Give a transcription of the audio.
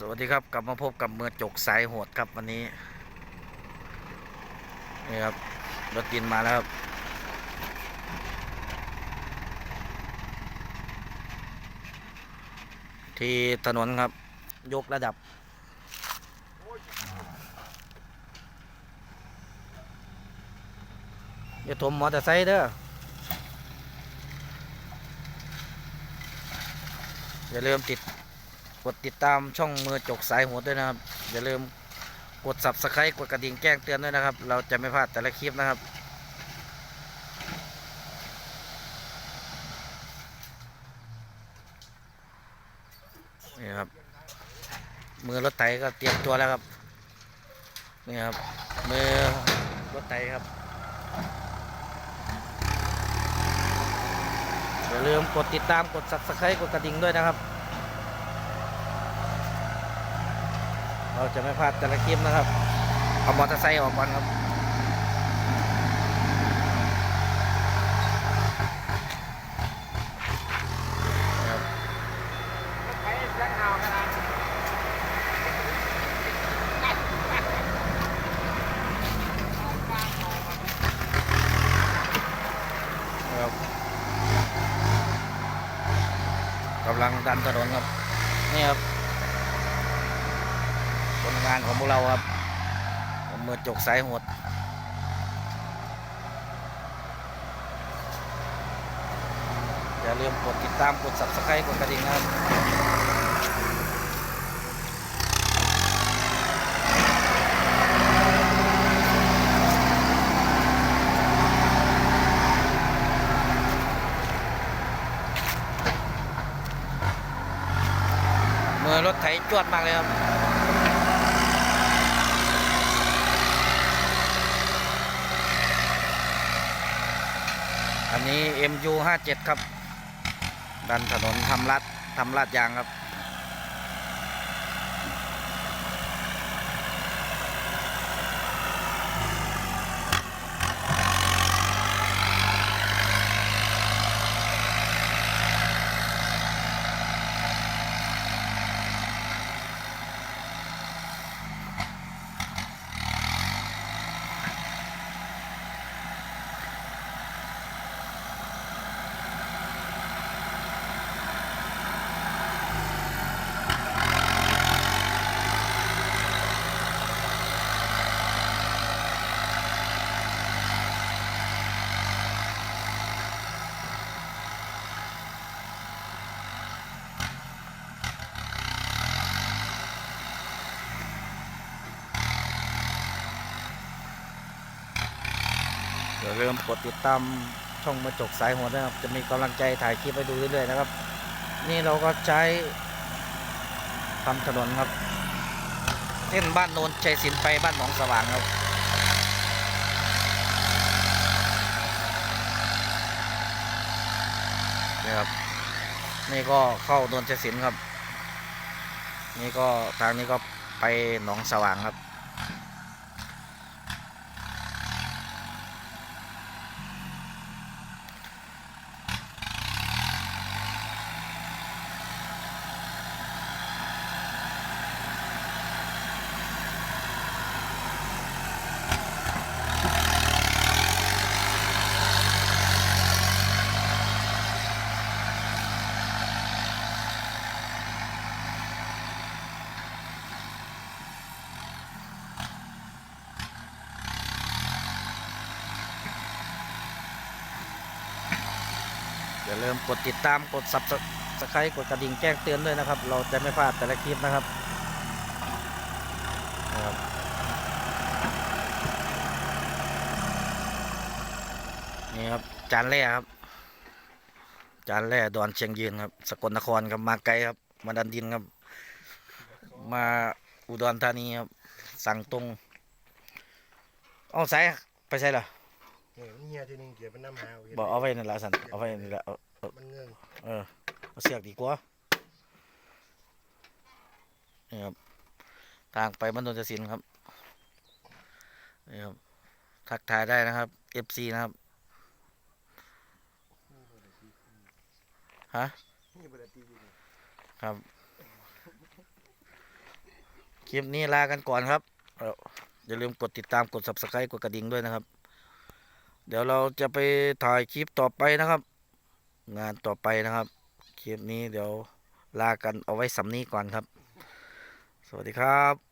สวัสดีครับกลับมาพบกับเมือจกสายโหดครับวันนี้นี่ครับรถดินมาแล้วครับที่ถนนครับ ยกระดับ อย่าถมมอเตอร์ไซค์เด้ออย่าลืมติด ดติดตามช่องมือจกสายหัวด้วยนะครับ อย่าลืมกด subscribe กดกระดิ่งแจ้งเตือนด้วยนะครับ เราจะไม่พลาดแต่ละคลิปนะครับนี่ครับ มือรถไถก็เตรียมตัวแล้วครับนี่ครับ มือรถไถครับอย่าลืมกดติดตามกด subscribe กดกระดิ่งด้วยนะครับ เราจะไม่พลาดแต่ละคลิปนะครับ เอามอเตอร์ไซค์ออกก่อนครับครับครับกำลังดันถนนครับ นี่ครับ ลงานของพวกเราครับผมมือจกสายหดอย่าลืมกดติดตามกด subscribe กดกระดิ่งนะครับมือรถไถจวดมากเลยครับ อันนี้ MU 57 ครับ ดันถนนทำลัดทำลาดยางครับ อย่าลืมกดติดตามช่องมาจกสายหัวนะครับ จะมีกำลังใจถ่ายคลิปให้ดูเรื่อยๆนะครับ นี่เราก็ใช้ทำถนนครับเส้นบ้านโนนชัยศิลป์ไปบ้านหนองสว่างครับนี่ครับ นี่ก็เข้าโนนชัยศิลป์ครับ นี่ก็ทางนี้ก็ไปหนองสว่างครับ อย่าลืมกดติดตามกด subscribe กดกระดิ่งแจ้งเตือนด้วยนะครับ เราจะไม่พลาดแต่ละคลิปนะครับนะครับนี่ครับจานแร่ครับ จานแร่ดอนเชียงยืนครับ สกลนครครับมาไกลครับ มาดันดินครับ มาอุดรธานีครับ สั่งตรง เอาใส่ไปใส่เหรอ นี่ยมันเฮียทีนึงเกี่ยวมันน้ำหาเห็นบอกเอาไว้นั่นละสันเอาไว้นี่ละเอาเอามันเงื่อนเออเอาเสือกดีกว่านี่ครับทางไปบ้านนนทศิลป์ครับนี่ครับทักทายได้นะครับ FC นะครับฮะนี่บริตีอยู่นี่ครับ คลิปนี้ลากันก่อนครับเอ่ออย่าลืมกดติดตามกด subscribe กดกระดิ่งด้วยนะครับ เดี๋ยวเราจะไปถ่ายคลิปต่อไปนะครับ งานต่อไปนะครับ คลิปนี้เดี๋ยวลากันเอาไว้สำนี้ก่อนครับ สวัสดีครับ